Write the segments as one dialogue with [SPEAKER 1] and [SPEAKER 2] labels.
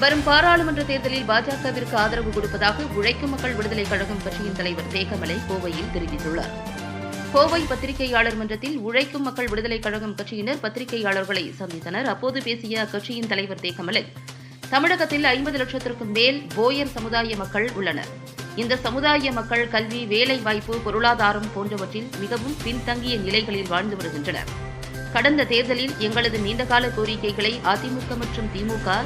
[SPEAKER 1] வரும் பாராளுமன்ற தேர்தலில் பாஜகவிற்கு ஆதரவு கொடுப்பதாக உழைக்கும் மக்கள் விடுதலைக் கழகம் கட்சியின் தலைவர் தேகமலை கோவையில் தெரிவித்துள்ளார். கோவை பத்திரிகையாளர் மன்றத்தில் உழைக்கும் மக்கள் விடுதலைக் கழகம் கட்சியினர் பத்திரிகையாளர்களை சந்தித்தனர். அப்போது பேசிய அக்கட்சியின் தலைவர் தேகமலை தமிழகத்தில் ஐம்பது லட்சத்திற்கும் மேல் போயர் சமுதாய மக்கள் உள்ளனர். இந்த சமுதாய மக்கள் கல்வி வேலை வாய்ப்பு பொருளாதாரம் போன்றவற்றில் மிகவும் பின்தங்கிய நிலைகளில் வாழ்ந்து வருகின்றனர். கடந்த தேர்தலில் எங்களது நீண்டகால கோரிக்கைகளை அதிமுக மற்றும் திமுக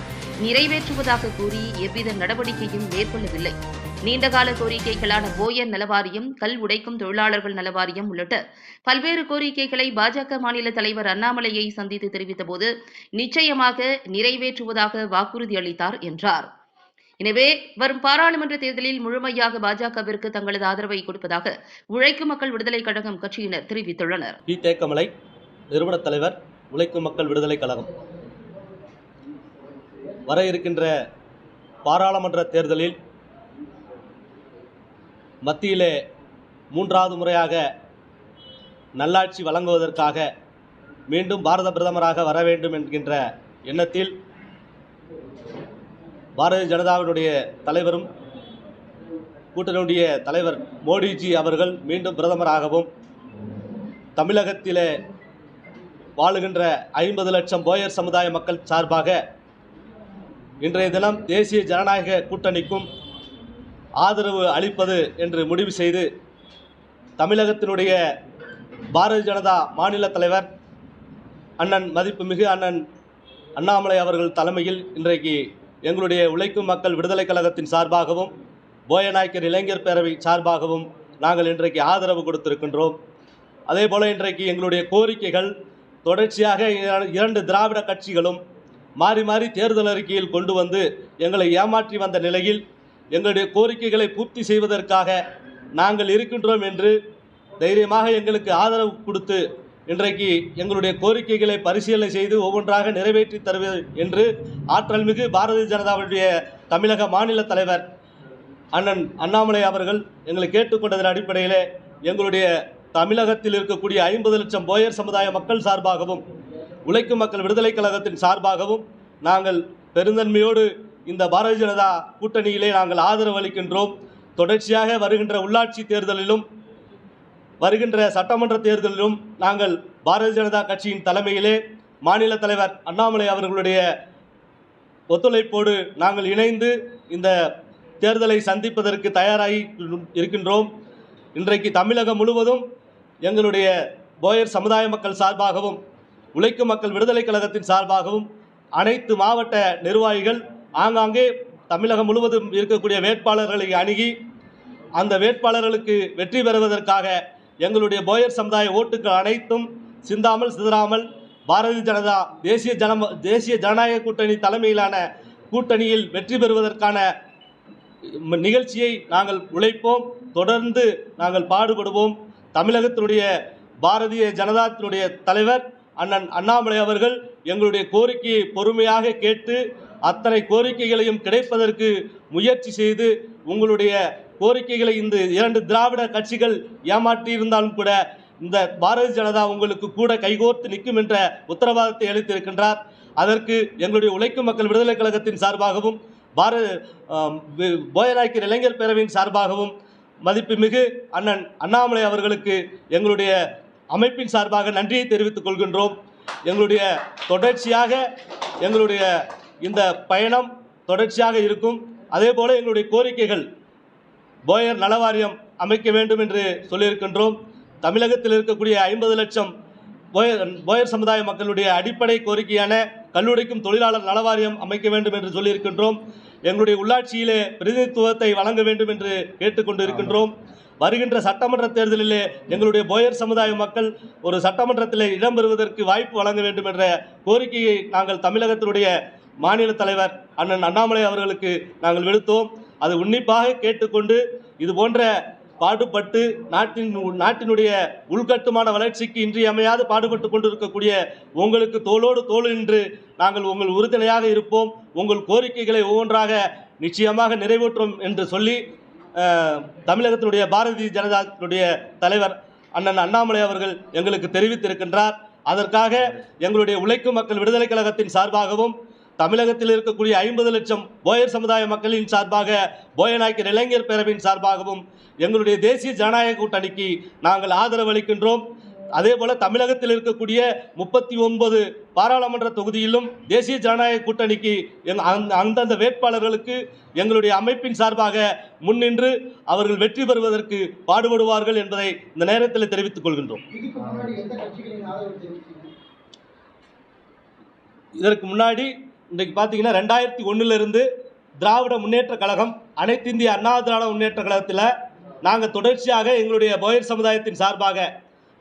[SPEAKER 1] நிறைவேற்றுவதாக கூறி எவ்வித நடவடிக்கையும் மேற்கொள்ளவில்லை. நீண்டகால கோரிக்கைகளான போயர் நலவாரியம் கல் உடைக்கும் தொழிலாளர்கள் நலவாரியம் உள்ளிட்ட பல்வேறு கோரிக்கைகளை பாஜக மாநில தலைவர் அண்ணாமலையை சந்தித்து தெரிவித்தபோது நிச்சயமாக நிறைவேற்றுவதாக வாக்குறுதி அளித்தார் என்றார். எனவே வரும் பாராளுமன்ற தேர்தலில் முழுமையாக பாஜகவிற்கு தங்களது ஆதரவை கொடுப்பதாக உழைக்கும் மக்கள் விடுதலைக் கழகம் கட்சியினர் தெரிவித்துள்ளனர்.
[SPEAKER 2] நிறுவனத் தலைவர் உழைக்கும் மக்கள் விடுதலை கழகம். வர இருக்கின்ற பாராளுமன்ற தேர்தலில் மத்தியிலே மூன்றாவது முறையாக நல்லாட்சி வழங்குவதற்காக மீண்டும் பாரத பிரதமராக வர வேண்டும் என்கின்ற எண்ணத்தில் பாரதிய ஜனதாவினுடைய தலைவரும் கூட்டணியுடைய தலைவர் மோடிஜி அவர்கள் மீண்டும் பிரதமராகவும் தமிழகத்திலே வாழுகின்ற ஐம்பது லட்சம் போயர் சமுதாய மக்கள் சார்பாக இன்றைய தினம் தேசிய ஜனநாயக கூட்டணிக்கும் ஆதரவு அளிப்பது என்று முடிவு செய்து தமிழகத்தினுடைய பாரதிய ஜனதா மாநில தலைவர் அண்ணன் மதிப்புமிகு அண்ணன் அண்ணாமலை அவர்கள் தலைமையில் இன்றைக்கு எங்களுடைய உழைக்கும் மக்கள் விடுதலைக் கழகத்தின் சார்பாகவும் போயநாயக்கர் இளைஞர் பேரவை சார்பாகவும் நாங்கள் இன்றைக்கு ஆதரவு கொடுத்திருக்கின்றோம். அதே போல் இன்றைக்கு எங்களுடைய கோரிக்கைகள் தொடர்ச்சியாக இரண்டு திராவிட கட்சிகளும் மாறி மாறி தேர்தல் அறிக்கையில் கொண்டு வந்து எங்களை ஏமாற்றி வந்த நிலையில் எங்களுடைய கோரிக்கைகளை பூர்த்தி செய்வதற்காக நாங்கள் இருக்கின்றோம் என்று தைரியமாக எங்களுக்கு ஆதரவு கொடுத்து இன்றைக்கு எங்களுடைய கோரிக்கைகளை பரிசீலனை செய்து ஒவ்வொன்றாக நிறைவேற்றி தருவது என்று ஆற்றல் மிகு பாரதிய ஜனதாவுடைய தமிழக மாநில தலைவர் அண்ணன் அண்ணாமலை அவர்கள் எங்களை கேட்டுக்கொண்டதன் அடிப்படையிலே எங்களுடைய தமிழகத்தில் இருக்கக்கூடிய ஐம்பது லட்சம் போயர் சமுதாய மக்கள் சார்பாகவும் உழைக்கும் மக்கள் விடுதலைக் கழகத்தின் சார்பாகவும் நாங்கள் பெருந்தன்மையோடு இந்த பாரதிய ஜனதா கூட்டணியிலே நாங்கள் ஆதரவு அளிக்கின்றோம். தொடர்ச்சியாக வருகின்ற உள்ளாட்சி தேர்தலிலும் வருகின்ற சட்டமன்ற தேர்தலிலும் நாங்கள் பாரதிய ஜனதா கட்சியின் தலைமையிலே மாநில தலைவர் அண்ணாமலை அவர்களுடைய ஒத்துழைப்போடு நாங்கள் இணைந்து இந்த தேர்தலை சந்திப்பதற்கு தயாராகி இருக்கின்றோம். இன்றைக்கு தமிழகம் முழுவதும் எங்களுடைய போயர் சமுதாய மக்கள் சார்பாகவும் உழைக்கும் மக்கள் விடுதலைக் கழகத்தின் சார்பாகவும் அனைத்து மாவட்ட நிர்வாகிகள் ஆங்காங்கே தமிழகம் முழுவதும் இருக்கக்கூடிய வேட்பாளர்களை அணுகி அந்த வேட்பாளர்களுக்கு வெற்றி பெறுவதற்காக எங்களுடைய போயர் சமுதாய ஓட்டுகள் அனைத்தும் சிந்தாமல் சிதறாமல் பாரதிய ஜனதா தேசிய ஜன தேசிய ஜனநாயக கூட்டணி தலைமையிலான கூட்டணியில் வெற்றி பெறுவதற்கான நிகழ்ச்சியை நாங்கள் உழைப்போம். தொடர்ந்து நாங்கள் பாடுபடுவோம். தமிழகத்தினுடைய பாரதிய ஜனதாத்தினுடைய தலைவர் அண்ணன் அண்ணாமலை அவர்கள் எங்களுடைய கோரிக்கையை பொறுமையாக கேட்டு அத்தனை கோரிக்கைகளையும் கிடைப்பதற்கு முயற்சி செய்து உங்களுடைய கோரிக்கைகளை இந்த இரண்டு திராவிட கட்சிகள் ஏமாற்றி இருந்தாலும் கூட இந்த பாரதிய ஜனதா உங்களுக்கு கூட கைகோர்த்து நிற்கும் என்ற உத்தரவாதத்தை அளித்திருக்கின்றார். அதற்கு எங்களுடைய உழைக்கும் மக்கள் விடுதலைக் கழகத்தின் சார்பாகவும் பாரத போயநாயக்கர் இளைஞர் பேரவையின் சார்பாகவும் மதிப்புமிகு அண்ணன் அண்ணாமலை அவர்களுக்கு எங்களுடைய அமைப்பின் சார்பாக நன்றியை தெரிவித்துக் கொள்கின்றோம். எங்களுடைய தொடர்ச்சியாக எங்களுடைய இந்த பயணம் தொடர்ச்சியாக இருக்கும். அதே போல எங்களுடைய கோரிக்கைகள் போயர் நலவாரியம் அமைக்க வேண்டும் என்று சொல்லியிருக்கின்றோம். தமிழகத்தில் இருக்கக்கூடிய ஐம்பது லட்சம் போயர் போயர் சமுதாய மக்களுடைய அடிப்படை கோரிக்கையான கல்லுடைக்கும் தொழிலாளர் நலவாரியம் அமைக்க வேண்டும் என்று சொல்லியிருக்கின்றோம். எங்களுடைய உள்ளாட்சியிலே பிரதிநிதித்துவத்தை வழங்க வேண்டும் என்று கேட்டுக்கொண்டிருக்கின்றோம். வருகின்ற சட்டமன்ற தேர்தலிலே எங்களுடைய போயர் சமுதாய மக்கள் ஒரு சட்டமன்றத்தில் இடம்பெறுவதற்கு வாய்ப்பு வழங்க வேண்டும் என்ற கோரிக்கையை நாங்கள் தமிழகத்தினுடைய மாநில தலைவர் அண்ணன் அண்ணாமலை அவர்களுக்கு நாங்கள் விடுத்தோம். அது உன்னிப்பாக கேட்டுக்கொண்டு இது போன்ற பாடுபட்டு நாட்டின் நாட்டினுடைய உள்கட்டுமான வளர்ச்சிக்கு இன்றியமையாது பாடுபட்டு கொண்டிருக்கக்கூடிய உங்களுக்கு தோளோடு தோல் என்று நாங்கள் உங்கள் உறுதுணையாக இருப்போம். உங்கள் கோரிக்கைகளை ஒவ்வொன்றாக நிச்சயமாக நிறைவேற்றும் என்று சொல்லி தமிழகத்தினுடைய பாரதிய ஜனதாவுடைய தலைவர் அண்ணன் அண்ணாமலை அவர்கள் எங்களுக்கு தெரிவித்திருக்கின்றார். அதற்காக எங்களுடைய உழைக்கும் மக்கள் விடுதலைக் கழகத்தின் சார்பாகவும் தமிழகத்தில் இருக்கக்கூடிய ஐம்பது லட்சம் போயர் சமுதாய மக்களின் சார்பாக போயநாயக்கர் இளைஞர் பேரவையின் சார்பாகவும் எங்களுடைய தேசிய ஜனநாயக கூட்டணிக்கு நாங்கள் ஆதரவு அளிக்கின்றோம். அதே போல தமிழகத்தில் இருக்கக்கூடிய முப்பத்தி ஒன்பது பாராளுமன்ற தொகுதியிலும் தேசிய ஜனநாயக கூட்டணிக்கு அந்தந்த வேட்பாளர்களுக்கு எங்களுடைய அமைப்பின் சார்பாக முன்னின்று அவர்கள் வெற்றி பெறுவதற்கு பாடுபடுவார்கள் என்பதை இந்த நேரத்தில் தெரிவித்துக் கொள்கின்றோம். இதற்கு முன்னாடி இன்றைக்கு பார்த்தீங்கன்னா ரெண்டாயிரத்தி ஒன்றுலேருந்து திராவிட முன்னேற்ற கழகம் அனைத்து இந்திய அண்ணா திராவிட முன்னேற்ற கழகத்தில் நாங்கள் தொடர்ச்சியாக எங்களுடைய போயர் சமுதாயத்தின் சார்பாக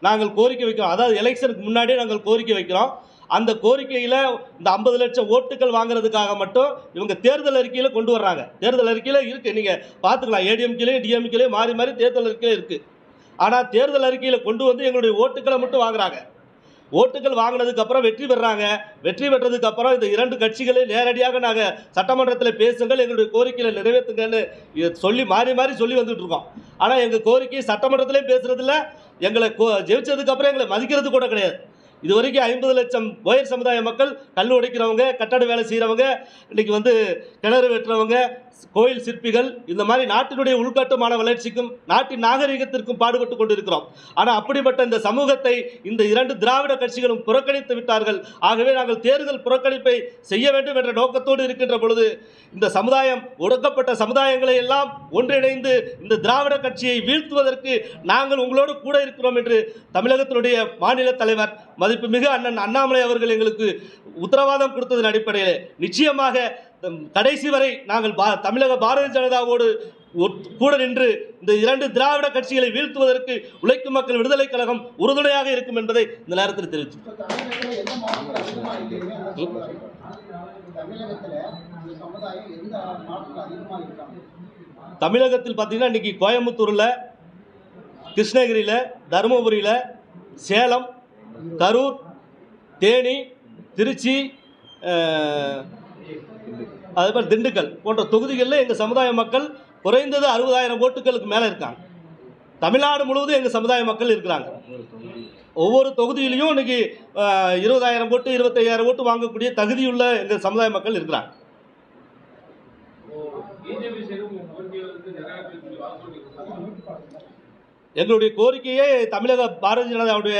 [SPEAKER 2] நாங்கள் கோரிக்கை வைக்கிறோம். அதாவது எலெக்ஷனுக்கு முன்னாடியே நாங்கள் கோரிக்கை வைக்கிறோம். அந்த கோரிக்கையில் இந்த ஐம்பது லட்சம் ஓட்டுகள் வாங்குறதுக்காக மட்டும் இவங்க தேர்தல் அறிக்கையில் கொண்டு வர்றாங்க. தேர்தல் அறிக்கையில் இருக்குது நீங்கள் பார்த்துக்கலாம் ஏடிஎம்கேலையும் டிஎம்கேலையும் மாறி மாறி தேர்தல் அறிக்கையில் இருக்குது ஆனால் தேர்தல் அறிக்கையில் கொண்டு வந்து எங்களுடைய ஓட்டுகளை மட்டும் வாங்குறாங்க. ஓட்டுகள் வாங்கினதுக்கு அப்புறம் வெற்றி பெறாங்க. வெற்றி பெற்றதுக்கு அப்புறம் இந்த இரண்டு கட்சிகளை நேரடியாக நாங்கள் சட்டமன்றத்தில் பேசுங்கள் எங்களுடைய கோரிக்கையில் நிறைவேற்றுங்கன்னு இதை சொல்லி மாறி மாறி சொல்லி வந்துட்டு இருக்கோம். ஆனால் எங்கள் கோரிக்கை சட்டமன்றத்திலே பேசுறதில்ல. எங்களை கோ ஜெயிச்சதுக்கு அப்புறம் எங்களை மதிக்கிறது கூட கிடையாது. இது வரைக்கும் ஐம்பது லட்சம் ஒயர் சமுதாய மக்கள் கல் உடைக்கிறவங்க கட்டட வேலை செய்கிறவங்க இன்னைக்கு வந்து கிணறு வெட்டுறவங்க கோயில் சிற்பிகள் இந்த மாதிரி நாட்டினுடைய உள்கட்டுமான வளர்ச்சிக்கும் நாட்டின் நாகரிகத்திற்கும் பாடுபட்டு கொண்டிருக்கிறோம். ஆனால் அப்படிப்பட்ட இந்த சமூகத்தை இந்த இரண்டு திராவிட கட்சிகளும் புறக்கணித்து விட்டார்கள். ஆகவே நாங்கள் தேர்தல் புறக்கணிப்பை செய்ய வேண்டும் என்ற நோக்கத்தோடு இருக்கின்ற பொழுது இந்த சமுதாயம் ஒடுக்கப்பட்ட சமுதாயங்களை எல்லாம் ஒன்றிணைந்து இந்த திராவிட கட்சியை வீழ்த்துவதற்கு நாங்கள் உங்களோடு கூட இருக்கிறோம் என்று தமிழகத்தினுடைய மாநில தலைவர் மதிப்புமிகு அண்ணன் அண்ணாமலை அவர்கள் எங்களுக்கு உத்தரவாதம் கொடுத்ததன் அடிப்படையில் நிச்சயமாக கடைசி வரை நாங்கள் பா தமிழக பாரதிய ஜனதாவோடு கூட நின்று இந்த இரண்டு திராவிட கட்சிகளை வீழ்த்துவதற்கு உழைக்கும் மக்கள் விடுதலை கழகம் உறுதுணையாக இருக்கும் என்பதை இந்த நேரத்தில் தெரிவித்து
[SPEAKER 3] தமிழகத்துல
[SPEAKER 2] பார்த்தீங்கன்னா இன்னைக்கு கோயம்புத்தூரில் கிருஷ்ணகிரியில் தருமபுரியில் சேலம் கரூர் தேனி திருச்சி அதே மாதிரி திண்டுக்கல் போன்ற தொகுதிகளில் எங்கள் சமுதாய மக்கள் குறைந்தது அறுபதாயிரம் ஓட்டுகளுக்கு மேலே இருக்காங்க. தமிழ்நாடு முழுவதும் எங்கள் சமுதாய மக்கள் இருக்கிறாங்க. ஒவ்வொரு தொகுதியிலையும் இன்னைக்கு இருபதாயிரம் ஓட்டு இருபத்தையாயிரம் ஓட்டு வாங்கக்கூடிய தகுதியுள்ள எங்கள் சமுதாய மக்கள் இருக்கிறாங்க. எங்களுடைய கோரிக்கையே தமிழக பாரதிய ஜனதாவுடைய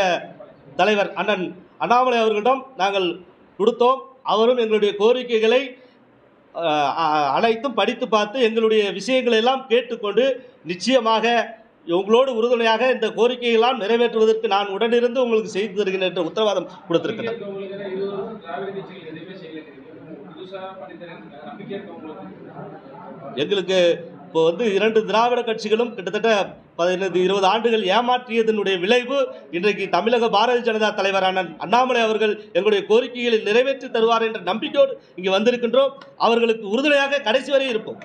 [SPEAKER 2] தலைவர் அண்ணன் அண்ணாமலை அவர்களிடம் நாங்கள் கொடுத்தோம். அவரும் எங்களுடைய கோரிக்கைகளை அனைத்தும் படித்து பார்த்து எங்களுடைய விஷயங்களை எல்லாம் கேட்டுக்கொண்டு நிச்சயமாக உங்களோடு உறுதுணையாக இந்த கோரிக்கையெல்லாம் நிறைவேற்றுவதற்கு நான் உடனிருந்து உங்களுக்கு செய்து தருகிறேன் என்ற உத்தரவாதம் கொடுத்திருக்கிறேன் எங்களுக்கு இப்போ வந்து இரண்டு திராவிட கட்சிகளும் கிட்டத்தட்ட பதினைந்து இருபது ஆண்டுகள் ஏமாற்றியதனுடைய விளைவு இன்றைக்கு தமிழக பாரதிய ஜனதா தலைவரான அண்ணாமலை அவர்கள் எங்களுடைய கோரிக்கைகளை நிறைவேற்றி தருவார் என்ற நம்பிக்கையோடு இங்கே வந்திருக்கின்றோம். அவர்களுக்கு உறுதுணையாக கடைசி வரை இருப்போம்.